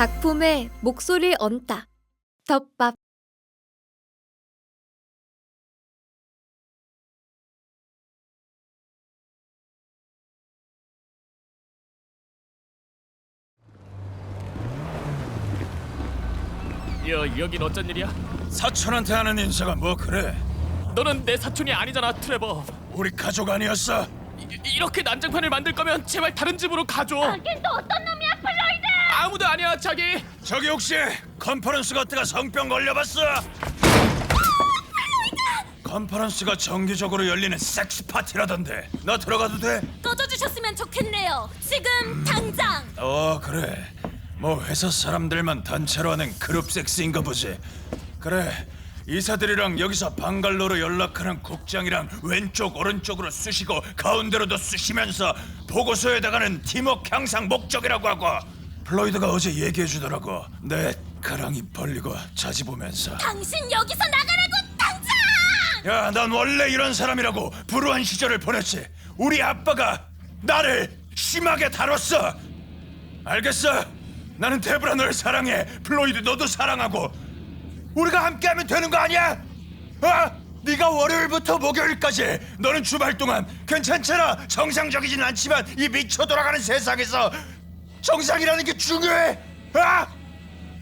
작품에 목소리를 얹다. 덮밥. 여 여긴 어쩐 일이야? 사촌한테 하는 인사가 뭐 그래? 너는 내 사촌이 아니잖아, 트레버. 우리 가족 아니었어? 이, 이렇게 난장판을 만들 거면 제발 다른 집으로 가줘. 걔또 어떤 플로이드 아무도 아니야, 자기. 저기 혹시 컨퍼런스 갔다가 성병 걸려봤어? 컨퍼런스가 정기적으로 열리는 섹스 파티라던데 너 들어가도 돼? 꺼져주셨으면 좋겠네요 지금 당장 어 그래 뭐 회사 사람들만 단체로 하는 그룹 섹스인가 보지 그래 이사들이랑 여기서 방갈로로 연락하는 국장이랑 왼쪽 오른쪽으로 쑤시고 가운데로도 쑤시면서 보고서에다가는 팀워크 향상 목적이라고 하고 플로이드가 어제 얘기해 주더라고. 내 가랑이 벌리고 자지 보면서. 당신 여기서 나가라고 당장! 야 난 원래 이런 사람이라고 불우한 시절을 보냈지. 우리 아빠가 나를 심하게 다뤘어. 알겠어? 나는 데브라 널 사랑해. 플로이드 너도 사랑하고. 우리가 함께하면 되는 거 아니야? 어? 네가 월요일부터 목요일까지 너는 주말 동안 괜찮잖아. 정상적이진 않지만 이 미쳐 돌아가는 세상에서 정상이라는 게 중요해. 아?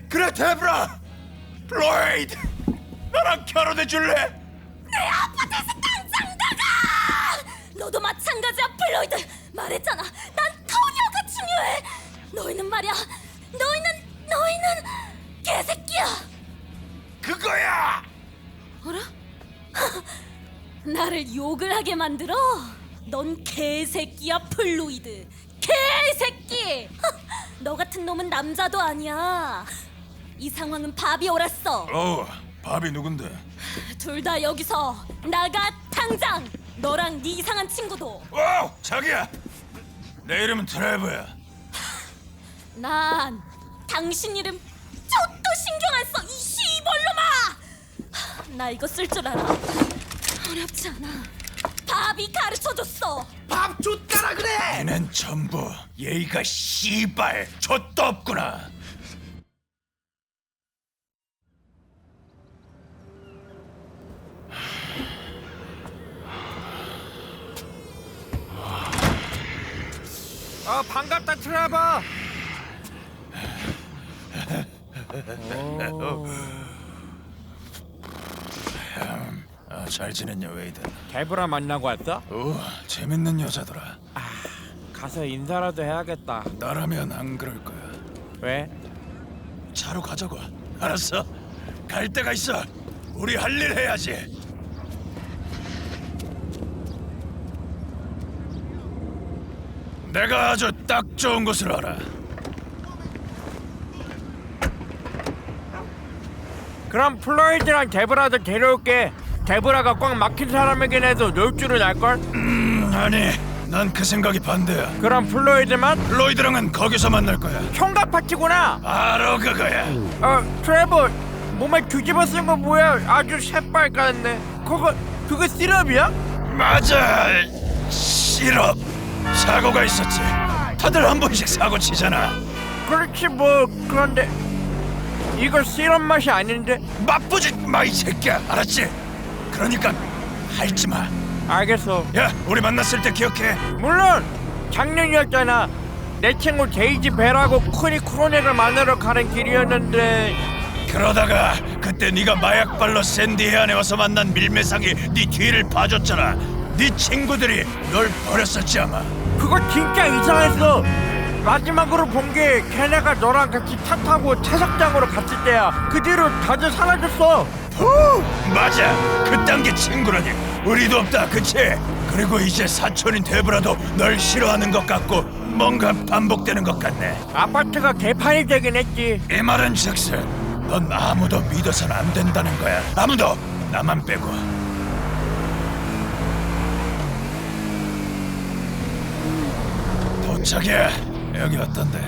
그래 데브라. 플로이드 나랑 결혼해 줄래? 내 아파트에서 당장 나가! 너도 마찬가지야 플로이드. 말했잖아. 난 토녀가 중요해. 너희는 말이야. 너희는 너희는 개새끼야. 그거야! 어라? 나를 욕을 하게 만들어? 넌 개새끼야 플루이드 개새끼! 너 같은 놈은 남자도 아니야. 이 상황은 밥이 옳았어. 어 밥이 누군데? 둘 다 여기서 나가 당장! 너랑 네 이상한 친구도. 오 자기야! 내 이름은 트레버야. 난 당신 이름 저도 신경 안 써 이 시벌놈아! 나 이거 쓸 줄 알아. 어렵지 않아 밥이 가르쳐줬어. 밥 줬잖아 그래. 얘는 전부 예의가 씨발 좆도 없구나. 아 반갑다 트레버 아, 잘 지냈냐 웨이드? 데브라 만나고 왔어? 오 재밌는 여자더라. 가서 인사라도 해야겠다. 나라면 안 그럴 거야. 왜? 차로 가자고. 알았어. 갈 데가 있어. 우리 할 일 해야지. 내가 아주 딱 좋은 곳을 알아. 그럼 플로이드랑 데브라도 데려올게 데브라가 꽉 막힌 사람에겐 해도 놀 줄은 알걸? 음, 아니 난 그 생각이 반대야. 그럼 플로이드만? 로이드랑은 거기서 만날 거야. 총각 파티구나! 바로 그거야. 어 트레버 몸에 뒤집어 쓴 거 뭐야? 아주 새빨갛네. 그거 그거 시럽이야? 맞아 시럽. 사고가 있었지. 다들 한 번씩 사고 치잖아. 그렇지 뭐 그런데 이거 시럽 맛이 아닌데? 맛보지 마 이 새끼야. 알았지? 그러니까 할지마. 알겠어. 야 우리 만났을 때 기억해. 물론 작년이었잖아. 내 친구 데이지 베라고 크리 크로넥을 만나러 가는 길이었는데. 그러다가 그때 네가 마약발로 샌디 해안에 와서 만난 밀매상이 네 뒤를 봐줬잖아. 네 친구들이 널 버렸었지 아마. 그거 진짜 이상했어 마지막으로 본 게 걔네가 너랑 같이 차 타고 채석장으로 갔을 때야. 그 뒤로 다들 사라졌어. 후 맞아. 그딴 게 친구라니. 우리도 없다 그치? 그리고 이제 사촌인 데브라도 널 싫어하는 것 같고 뭔가 반복되는 것 같네. 아파트가 개판이 되긴 했지. 이 말은 즉슨. 넌 아무도 믿어서는 안 된다는 거야. 아무도. 나만 빼고. 도착이야 여기 어떤데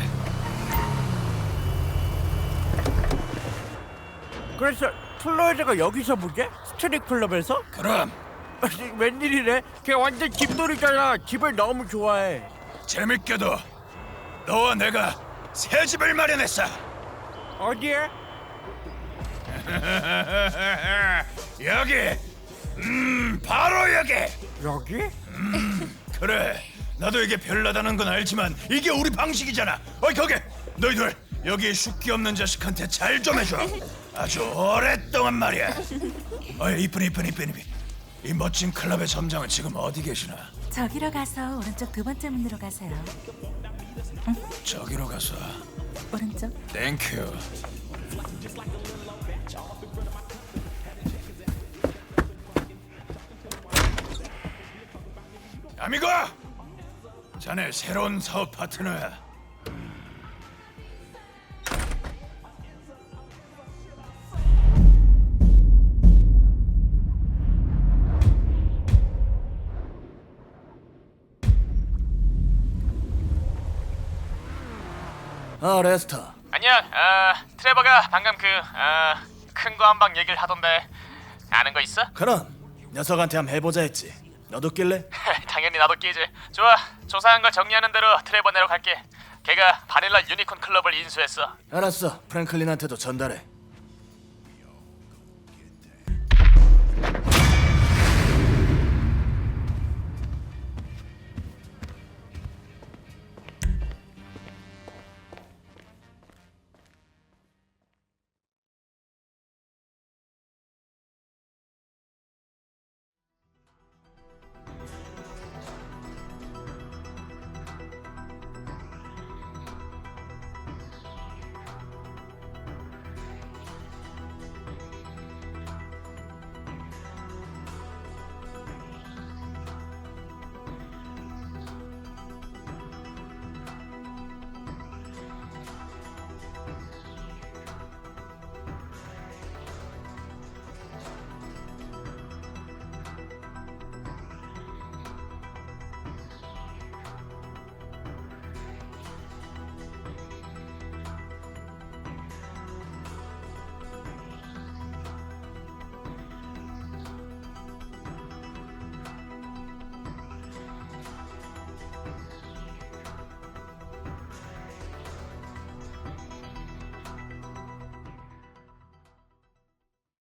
그래서 플로이드가 여기서 보게? 스트릿 클럽에서? 그럼 아니, 웬일이래? 걔 완전 집돌이잖아 집을 너무 좋아해 재밌게도 너와 내가 새 집을 마련했어 어디에? 여기. 음, 바로 여기. 여기? 그래. 나도 이게 별나다는 건 알지만 이게 우리 방식이잖아. 어이 거기. 너희들 여기 숫기 없는 자식한테 잘 좀 해줘. 아주 오랫동안 말이야. 어이 이쁜 이쁜 이쁜 이쁜. 이 멋진 클럽의 점장은 지금 어디 계시나? 저기로 가서 오른쪽 두 번째 문으로 가세요. 저기로 가서. 오른쪽. 땡큐. 아미고! 자네 새로운 사업 파트너야. 아 레스터 안녕. 아 트레버가 방금 그큰 거 한 방 얘기를 하던데 아는 거 있어? 그럼 녀석한테 한번 해보자 했지 너도 낄래? 당연히 나도 끼지. 좋아. 조사한 걸 정리하는 대로 트레버 내로 갈게. 걔가 바닐라 유니콘 클럽을 인수했어. 알았어 프랭클린한테도 전달해